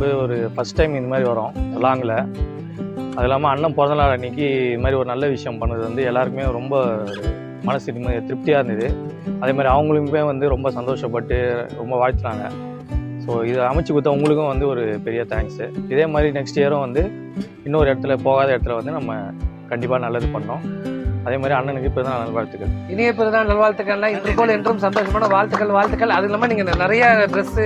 ரொம்ப ஒரு first time இந்த மாதிரி வரோம் லாங்கில் அது இல்லாமல் அண்ணன் பிறந்த நாள் அன்னைக்கு இது மாதிரி ஒரு நல்ல விஷயம் பண்ணது வந்து எல்லாருக்குமே ரொம்ப மனசு நிம்மதி திருப்தியாக இருந்தது. அதே மாதிரி அவங்களுக்குமே வந்து ரொம்ப சந்தோஷப்பட்டு ரொம்ப வாழ்த்துனாங்க. ஸோ இதை அமைச்சு கொடுத்த உங்களுக்கும் வந்து ஒரு பெரிய தேங்க்ஸு இதே மாதிரி நெக்ஸ்ட் இயரும் வந்து இன்னொரு இடத்துல போகாத இடத்துல வந்து நம்ம கண்டிப்பாக நல்லது பண்ணோம். அதே மாதிரி அண்ணனுக்கு இப்போ தான் நல்வாழ்த்துக்கள். இனிய பிறந்தாள் நல்வாழ்த்துக்கள்லாம் இன்று போல் என்றும் சந்தோஷமான வாழ்த்துக்கள் வாழ்த்துக்கள். அது இல்லாமல் நீங்கள் நிறைய ட்ரெஸ்ஸு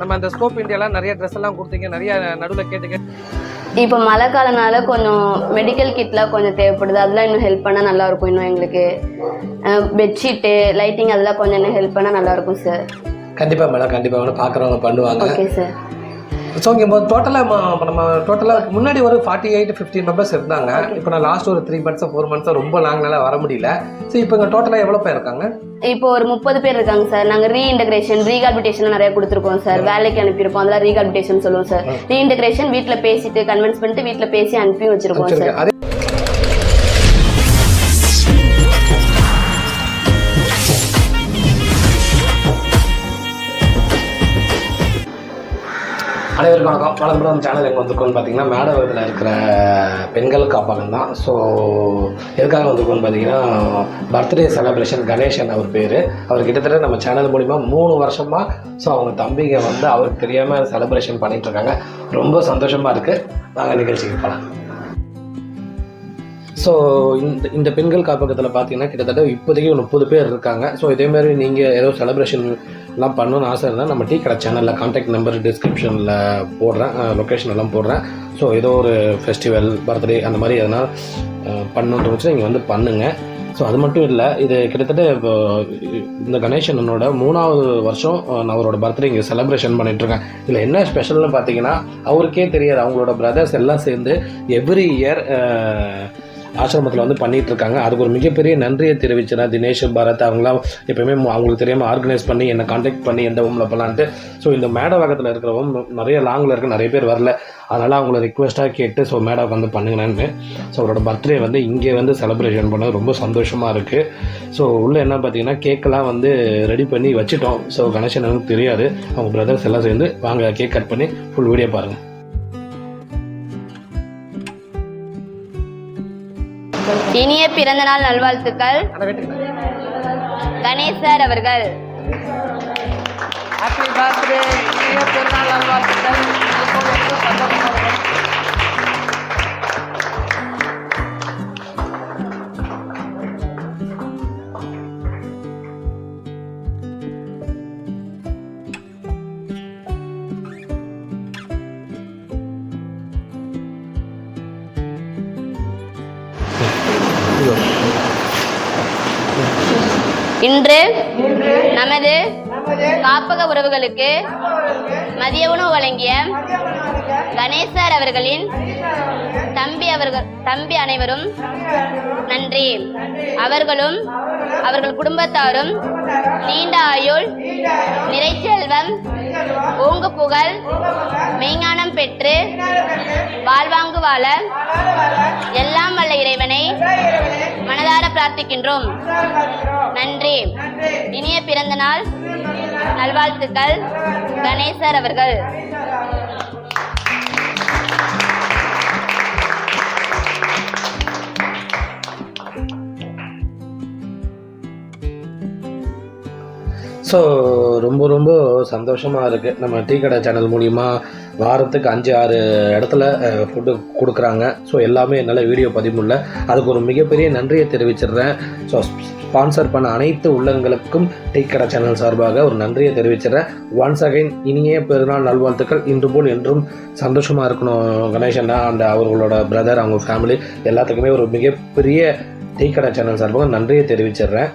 நம்ம அந்த ஸ்கோப் இந்தியாலாம் நிறைய ட்ரெஸ் எல்லாம் கொடுத்தீங்க. நிறைய நடுவில் கேட்டுக்க இப்போ மழை காலனால கொஞ்சம் மெடிக்கல் கிட்லாம் கொஞ்சம் தேவைப்படுது. அதெல்லாம் இன்னும் ஹெல்ப் பண்ணால் நல்லா இருக்கும் இன்னும் எங்களுக்கு. பெட்ஷீட்டு லைட்டிங் அதெல்லாம் கொஞ்சம் இன்னும் ஹெல்ப் பண்ணால் நல்லா இருக்கும் சார் கண்டிப்பாக மேடம் கண்டிப்பாக மேடம் பார்க்குறவங்க பண்ணுவாங்க. ஓகே சார் ஸோ இங்கே டோட்டலாக இப்போ நம்ம டோட்டலாக முன்னாடி ஒரு ஃபார்ட்டி எயிட் ஃபிஃப்டின் மெம்பர்ஸ் இருந்தாங்க. இப்போ நான் லாஸ்ட் ஒரு த்ரீ மந்த்ஸோ ஃபோர் மந்த்ஸோ ரொம்ப லாங்னால வர முடியல. ஸோ இப்போ இங்கே டோட்டலாக எவ்வளோ பேர் இருக்காங்க? இப்போ ஒரு முப்பது பேர் இருக்காங்க சார். நாங்கள் ரீஇன்டகிரேஷன் ரீகால்பிட்டேஷன் நிறைய கொடுத்துருக்கோம் சார். வேலைக்கு அனுப்பியிருப்போம். அதெல்லாம் ரீகால்பிட்டேஷன் சொல்லுவோம் சார். ரீஇன்டகிரேஷன் வீட்டில் பேசிட்டு கன்வின்ஸ் பண்ணிட்டு வீட்டில் பேசி அனுப்பியும் வச்சிருக்கோம் சார். அனைவருக்கும் வணக்கம். வணக்கம் நம்ம சேனல் எங்கே வந்திருக்கோம்னு பார்த்தீங்கன்னா மேடவரத்தில் இருக்கிற பெண்கள் காப்பகம் தான். ஸோ எதுக்காக வந்திருக்கோம்னு பார்த்தீங்கன்னா பர்த்டே செலப்ரேஷன் கணேசன் அவர் பேர். அவர் கிட்டத்தட்ட நம்ம சேனல் மூலிமா மூணு வருஷமாக ஸோ அவங்க தம்பிங்க வந்து அவருக்கு தெரியாமல் செலப்ரேஷன் பண்ணிகிட்ருக்காங்க இருக்காங்க. ரொம்ப சந்தோஷமாக இருக்குது நாங்கள் நிகழ்ச்சிக்கு போகலாம் ஸோ இந்த இந்த பெண்கள் காப்பகத்தில் பார்த்தீங்கன்னா கிட்டத்தட்ட இப்போதைக்கு முப்பது பேர் இருக்காங்க. ஸோ இதேமாதிரி நீங்கள் ஏதோ செலப்ரேஷன் எல்லாம் பண்ணணும்னு ஆசை இருந்தால் நம்ம டீ கடை சேனலில் கான்டாக்ட் நம்பர் டிஸ்கிரிப்ஷனில் போடுறேன். லொக்கேஷன் எல்லாம் போடுறேன். ஸோ ஏதோ ஒரு ஃபெஸ்டிவல் பர்த்டே அந்த மாதிரி எதனா பண்ணணுன்ற பட்சம் நீங்கள் வந்து பண்ணுங்கள் ஸோ அது மட்டும் இல்லை இது கிட்டத்தட்ட இப்போ இந்த கணேசனோட மூணாவது வருஷம் நான் அவரோட பர்த்டே இங்கே செலிப்ரேஷன் பண்ணிகிட்ருக்கேன் இதில் என்ன ஸ்பெஷல்னு பார்த்தீங்கன்னா அவருக்கே தெரியாது. அவங்களோட பிரதர்ஸ் எல்லாம் சேர்ந்து எவ்ரி இயர் ஆசிரமத்தில் வந்து பண்ணிட்டு இருக்காங்க அதுக்கு ஒரு மிகப்பெரிய நன்றியை தெரிவிச்சேன் தினேஷ் பரத் அவங்களாம் எப்பயுமே அவங்களுக்கு தெரியாமல் ஆர்கனைஸ் பண்ணி என்னை காண்டாக்ட் பண்ணி எந்த ஹோமில் பண்ணலான்ட்டு. ஸோ இந்த மேடவாக்கத்தில் இருக்கிறவங்க நிறைய லாங்கில் இருக்க நிறைய பேர் வரல. அதனால் அவங்கள ரிக்வெஸ்ட்டாக கேட்டு ஸோ மேடாவுக்கு வந்து பண்ணுங்கன்னு. ஸோ அவரோட பர்த்டே வந்து இங்கே வந்து செலிப்ரேஷன் பண்ணது. ரொம்ப சந்தோஷமாக இருக்குது ஸோ உள்ளே என்ன பார்த்தீங்கன்னா கேக்கெல்லாம் வந்து ரெடி பண்ணி வச்சுட்டோம். ஸோ கணேசனுக்கு தெரியாது. அவங்க பிரதர்ஸ் எல்லாம் சேர்ந்து வாங்க கேக் கட் பண்ணி ஃபுல் வீடியோ பாருங்கள் இனிய பிறந்தநாள் நல்வாழ்த்துக்கள். கணேஷ் சார் அவர்கள். ஹாப்பி பர்த்டே இனிய பிறந்தாள் நல்வாழ்த்துக்கள். இன்று நமது காப்பக உறவுகளுக்கு மதிய உணவு வழங்கிய கணேசர் அவர்களின் தம்பி அவர்கள் தம்பி அனைவரும் நன்றி. அவர்களும் அவர்கள் குடும்பத்தாரும் நீண்ட ஆயுள் நிறைச்செல்வம் ஓங்கு புகழ் மெய்ஞானம் பெற்று வாழ்வாங்கு வாழ எல்லாம் மனதார பிரார்த்திக்கின்றோம் நன்றி. இனிய பிறந்த நாள் நல்வாழ்த்துக்கள் கணேசர் அவர்கள். ஸோ ரொம்ப ரொம்ப சந்தோஷமாக இருக்குது நம்ம டீ கடை சேனல் மூலிமா வாரத்துக்கு அஞ்சு ஆறு இடத்துல ஃபுட்டு கொடுக்குறாங்க. ஸோ எல்லாமே என்னால் வீடியோ பதிவு இல்லை அதுக்கு ஒரு மிகப்பெரிய நன்றியை தெரிவிச்சிடுறேன். ஸோ ஸ்பான்சர் பண்ண அனைத்து உள்ளங்களுக்கும் டீ கடை சேனல் சார்பாக ஒரு நன்றியை தெரிவிச்சிடுறேன். ஒன்ஸ் அகைன் இனிய பெருநாள் நல்வாழ்த்துக்கள். இன்று போல் என்றும் சந்தோஷமாக இருக்கணும் கணேசன்னா அண்ட் அவர்களோட பிரதர் அவங்க ஃபேமிலி எல்லாத்துக்குமே ஒரு மிகப்பெரிய டீ கடை சேனல் சார்பாக நன்றியை தெரிவிச்சிடுறேன்.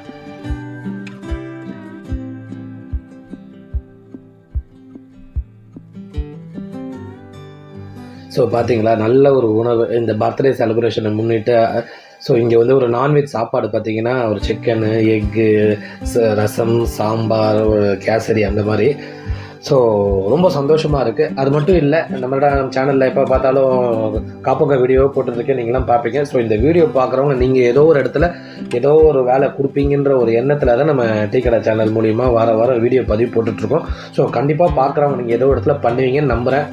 ஸோ பார்த்தீங்களா நல்ல ஒரு உணவு. இந்த பர்த்டே செலிப்ரேஷனை முன்னிட்டு ஸோ இங்கே வந்து ஒரு நான்வெஜ் சாப்பாடு பார்த்தீங்கன்னா ஒரு சிக்கனு எக்கு ரசம் சாம்பார் ஒரு கேசரி அந்த மாதிரி. ஸோ ரொம்ப சந்தோஷமாக இருக்குது அது மட்டும் இல்லை நம்மளோட சேனலில் எப்போ பார்த்தாலும் காப்பக வீடியோ போட்டுருக்கேன் நீங்களாம் பார்ப்பீங்க. ஸோ இந்த வீடியோ பார்க்குறவங்க நீங்கள் ஏதோ ஒரு இடத்துல ஏதோ ஒரு வேலை கொடுப்பீங்கன்ற ஒரு எண்ணத்தில் தான் நம்ம டீ கடை சேனல் மூலிமா வார வாரம் வீடியோ பதிவு போட்டுட்ருக்கோம் ஸோ கண்டிப்பாக பார்க்குறவங்க நீங்கள் ஏதோ ஒரு இடத்துல பண்ணுவீங்கன்னு நம்புகிறேன்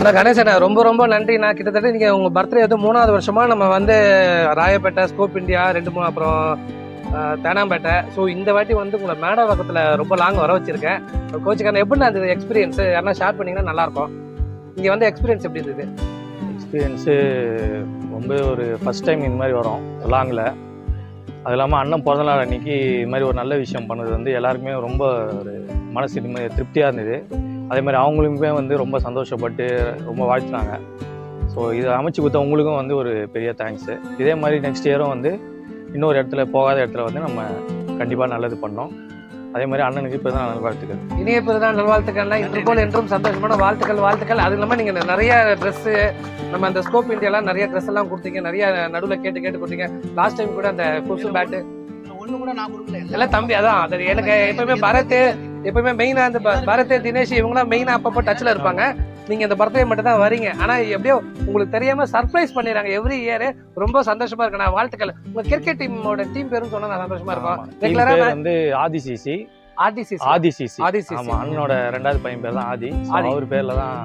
அண்ணா கணேசண்ணா ரொம்ப ரொம்ப நன்றிண்ணா. கிட்டத்தட்ட நீங்கள் உங்கள் பர்த்டே வந்து மூணாவது வருஷமாக நம்ம வந்து ராயப்பேட்டை ஸ்கோப் இந்தியா ரெண்டு மூணு அப்புறம் தேனாம்பேட்டை. ஸோ இந்த வாட்டி வந்து உங்களை மேடை பக்கத்தில் ரொம்ப லாங் வர வச்சுருக்கேன். கோச்சுக்கான எப்படி இருந்தது எக்ஸ்பீரியன்ஸ் யாரா ஷேர் பண்ணீங்கன்னா நல்லாயிருக்கும் இங்கே வந்து எக்ஸ்பீரியன்ஸ் எப்படி இருந்தது? எக்ஸ்பீரியன்ஸு ரொம்ப ஒரு ஃபஸ்ட் டைம் இந்த மாதிரி வரும். லாங்கில் அது இல்லாமல் அண்ணன் பிறந்தநாள் அன்னைக்கு இது மாதிரி ஒரு நல்ல விஷயம் பண்ணது வந்து எல்லாருக்குமே ரொம்ப ஒரு மனசு திருப்தியாக இருந்தது. அதே மாதிரி அவங்களுக்குமே வந்து ரொம்ப சந்தோஷப்பட்டு ரொம்ப வாழ்த்துனாங்க. ஸோ இதை அமைச்சு கொடுத்த உங்களுக்கும் வந்து ஒரு பெரிய தேங்க்ஸு இதே மாதிரி நெக்ஸ்ட் இயரும் வந்து இன்னொரு இடத்துல போகாத இடத்துல வந்து நம்ம கண்டிப்பாக நல்லது பண்ணோம். அதே மாதிரி அண்ணனுக்கு இப்போ தான் நல்வாழ்த்துக்கள் இனிய பிறந்தநாள் நல்வாழ்த்துக்கள்னா இன்று போல் என்றும் சந்தோஷமான வாழ்த்துக்கள் வாழ்த்துக்கள். அது இல்லாமல் நீங்கள் நிறைய ட்ரெஸ்ஸு நம்ம அந்த ஸ்கோப் இந்தியாலாம் நிறைய ட்ரெஸ் எல்லாம் கொடுத்தீங்க. நிறைய நடுவில் கேட்டு கேட்டு கொடுத்தீங்க. லாஸ்ட் டைம் கூட அந்த கொசு பேட்டு ஒண்ணு கூட நான் கொடுக்கல. எல்லாம் தம்பி அதான். அது எனக்கு எப்பவுமே பரத் எப்பவுமே மெயினா இந்த ப- பரத் தினேஷ் இவங்கலாம் மெயினா அப்பப்போ டச்ல இருப்பாங்க. நீங்க இந்த பர்த்டே மட்டும் தான் வரீங்க. ஆனா எப்படியோ உங்களுக்கு தெரியாம சர்ப்ரைஸ் பண்ணிடுறாங்க. எவ்ரி இயர் ரொம்ப சந்தோஷமா இருக்கு. நான் வாழ்த்துக்கள். உங்க கிரிக்கெட் டீமோட டீம் பேரும் சொன்னா நான் சந்தோஷமா இருக்கும் Team ரெகுலரா பேர் வந்து ஆதிசிசி ஆர்டிசி ஆதிசிசி ஆதிசிசி. ஆமா அண்ணனோட ரெண்டாவது பையன் பேர் தான் ஆதி. அவர் பேர்ல தான்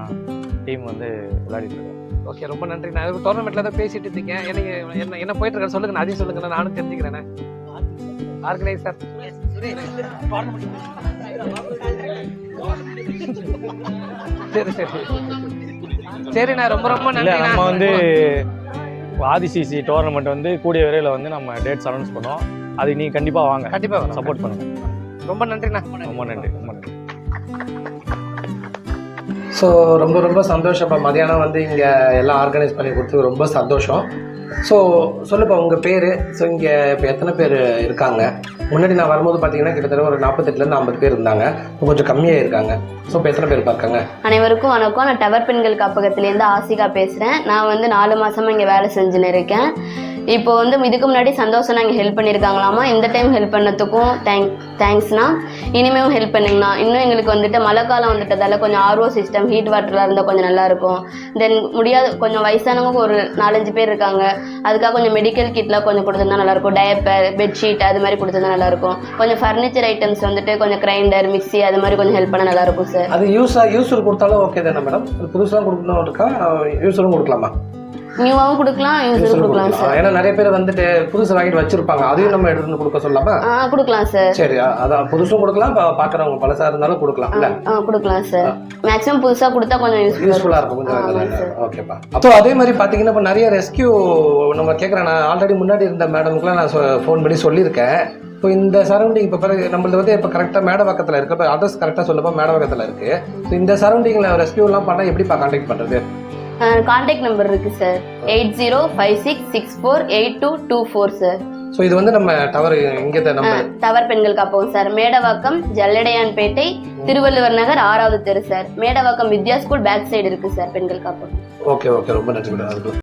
டீம் வந்து விளையாடிட்டு இருக்கோம் ஓகே ரொம்ப நன்றி. நான் டோர்னமெண்ட்ல தான் பேசிட்டு இருக்கீங்க எனக்கு என்ன என்ன போயிட்டு இருக்க சொல்லுங்க. நான் அதையும் சொல்லுங்க. நானும் தெரிஞ்சுக்கிறேன். ஆர்கனைசர் சரி சரி சரி. நான் ரொம்ப ரொம்ப இல்ல நன்றி நம்ம வந்து ஆதிசிசி டோர்னமெண்ட் வந்து கூடிய விரைவில் வந்து நம்ம டேட்ஸ் அனௌன்ஸ் பண்ணோம் அதுக்கு நீங்க கண்டிப்பா வாங்க. கண்டிப்பா வரேன். சப்போர்ட் பண்ணுங்க. ரொம்ப நன்றிண்ணா. ரொம்ப நன்றி ரொம்ப நன்றி. ஸோ ரொம்ப ரொம்ப சந்தோஷம் இப்போ மதியானம் வந்து இங்கே எல்லாம் ஆர்கனைஸ் பண்ணி கொடுத்து ரொம்ப சந்தோஷம். ஸோ சொல்லுப்பா உங்கள் பேர்? ஸோ இங்கே இப்போ எத்தனை பேர் இருக்காங்க? முன்னாடி நான் வரும்போது பார்த்தீங்கன்னா கிட்டத்தட்ட ஒரு நாற்பத்தெட்டுலேருந்து ஐம்பது பேர் இருந்தாங்க. இப்போ கொஞ்சம் கம்மியாக இருக்காங்க. ஸோ இப்போ எத்தனை பேர் பார்க்காங்க அனைவருக்கும் வணக்கம். நான் டவர் பெண்கள் காப்பகத்துலேருந்து ஆசிகா பேசுகிறேன் நான் வந்து நாலு மாதமாக இங்கே வேலை செஞ்சுன்னு இருக்கேன். இப்போ வந்து இதுக்கு முன்னாடி சந்தோஷம் நாங்கள் ஹெல்ப் பண்ணியிருக்காங்களாமா இந்த டைம் ஹெல்ப் பண்ணதுக்கும் தேங்க் தேங்க்ஸ்ண்ணா இனிமேவும் ஹெல்ப் பண்ணுங்கண்ணா. இன்னும் எங்களுக்கு வந்துட்டு மழை காலம் வந்துட்டதால கொஞ்சம் ஆர்ஓ சிஸ்டம் ஹீட் வாட்டர்லாம் இருந்தால் கொஞ்சம் நல்லாயிருக்கும் தென் முடியாத கொஞ்சம் வயசானவங்க ஒரு நாலஞ்சு பேர் இருக்காங்க. அதுக்காக கொஞ்சம் மெடிக்கல் கிட்லாம் கொஞ்சம் கொடுத்துருந்தா நல்லாயிருக்கும் டயப்பர் பெட்ஷீட் அது மாதிரி கொடுத்துருந்தா நல்லாயிருக்கும் கொஞ்சம் ஃபர்னிச்சர் ஐட்டம்ஸ் வந்துட்டு கொஞ்சம் கிரைண்டர் மிக்சி அது மாதிரி கொஞ்சம் ஹெல்ப் பண்ணால் நல்லாயிருக்கும் சார் அது யூஸாக யூஸர் கொடுத்தாலும் ஓகே தானே மேடம் புதுசாக கொடுக்கணும் இருக்கா? யூஸரும் கொடுக்கலாமா? நியூவாகவும் கொடுக்கலாம் யூஸரும் கொடுக்கலாம். சார் ஏன்னா நிறைய பேர் வந்துட்டு புதுசு வாங்கிட்டு வச்சிருப்பாங்க. அதையும் நம்ம எடுத்து வந்து கொடுக்க சொல்லலாமா ஆ கொடுக்கலாம் சார் சரி அதான் புதுசும் கொடுக்கலாம் பார்க்குறவங்க பழசாக இருந்தாலும் கொடுக்கலாம். இல்லை? ஆ கொடுக்கலாம் சார் மேக்ஸிமம் புதுசாக கொடுத்தா கொஞ்சம் யூஸ்ஃபுல்லாக இருக்கும். கொஞ்சம். ஓகேப்பா ஸோ அதே மாதிரி பார்த்தீங்கன்னா இப்போ நிறைய ரெஸ்கியூ நம்ம கேட்குறேன் நான் ஆல்ரெடி முன்னாடி இருந்த மேடமுக்குலாம் நான் ஃபோன் பண்ணி சொல்லியிருக்கேன். இப்போ இந்த சரௌண்டிங் இப்போ பிறகு நம்மளது வந்து இப்போ கரெக்டாக மேடவாக்கத்தில் இருக்கு. இப்போ அட்ரஸ் கரெக்டாக சொல்லப்போ மேடவாக்கத்தில் இருக்கு. ஸோ இந்த சரௌண்டிங்கில் ரெஸ்கியூலாம் பண்ணால் எப்படிப்பா கான்டாக்ட் பண்ணுறது கான்டாக்ட் நம்பர் இருக்கு sir eight zero five six six four eight two two four sir so இது வந்து நம்ம டவர் இங்கே நம்ம டவர் பெண்கள் காப்பகம் சார் மேடவாக்கம் ஜல்லடையான்பேட்டை திருவள்ளுவர் நகர் ஆறாவது தெரு sir Medavakkam Vidya school back side இருக்கு சார் பெண்கள் காப்பகம் ஓகே ஓகே ரொம்ப நன்றி மேடம்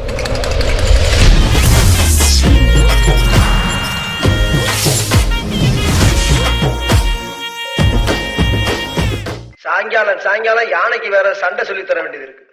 சாயங்காலம் சாயங்காலம் யானைக்கு வேற சண்டை சொல்லி தர வேண்டியது இருக்கு.